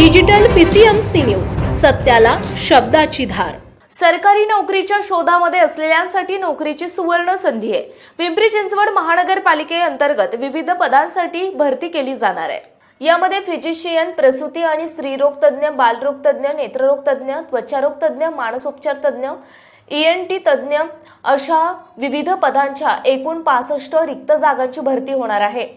Digital PCMC news सत्याला शब्दाची धार. सरकारी नोकरीच्या शोधामध्ये असलेल्यांसाठी नोकरीची सुवर्ण संधी आहे. पिंपरी चिंचवड महानगरपालिकेअंतर्गत विविध पदांसाठी भरती केली जाणार आहे. यामध्ये फिजिशियन प्रसूती आणि स्त्रीरोग तज्ज्ञ बालरोग तज्ज्ञ नेत्ररोग तज्ज्ञ त्वचारोग तज्ज्ञ मानसोपचार तज्ज्ञ एन टी तज्ज्ञ अशा विविध पदांच्या एकूण पासष्ट रिक्त जागांची भरती होणार आहे.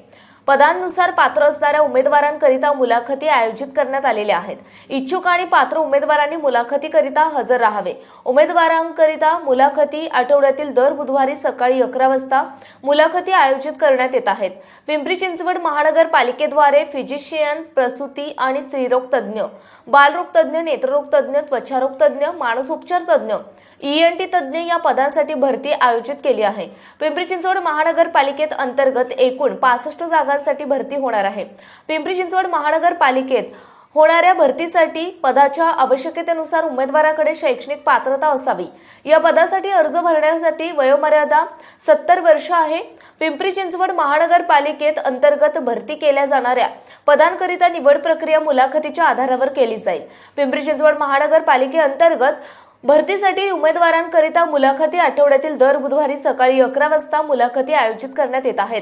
पदांनुसार पात्र असणाऱ्या उमेदवारांकरिता मुलाखती आयोजित करण्यात आलेल्या आहेत. इच्छुक आणि पात्र उमेदवारांनी मुलाखतीकरिता हजर राहावे. उमेदवारांकरिता मुलाखती आठवड्यातील दर बुधवारी सकाळी अकरा वाजता मुलाखती आयोजित करण्यात येत आहेत. पिंपरी चिंचवड महानगरपालिकेद्वारे फिजिशियन प्रसूती आणि स्त्रीरोग तज्ज्ञ बालरोग तज्ज्ञ नेत्ररोग तज्ज्ञ त्वचारोग तज्ज्ञ मानसोपचार तज्ज्ञ ईएनटी तज्ज्ञ या पदांसाठी भरती आयोजित केली आहे. पिंपरी चिंचवड महानगरपालिकेत अंतर्गत एकूण पासष्ट जागा जागांसाठी भरती होणार आहे. पिंपरी चिंचवड महानगरपालिकेत होणाऱ्या भरतीसाठी पदाच्या आवश्यकतेनुसार उमेदवाराकडे शैक्षणिक पात्रता असावी. या पदासाठी अर्ज भरण्यासाठी वयोमर्यादा सत्तर वर्ष आहे. पिंपरी चिंचवड महानगरपालिकेत अंतर्गत भरती केल्या जाणाऱ्या पदांकरिता निवड प्रक्रिया मुलाखतीच्या आधारावर केली जाईल. पिंपरी चिंचवड महानगरपालिकेअंतर्गत भरतीसाठी उमेदवारांकरिता मुलाखती आठवड्यातील दर बुधवारी सकाळी अकरा वाजता मुलाखती आयोजित करण्यात येत आहेत.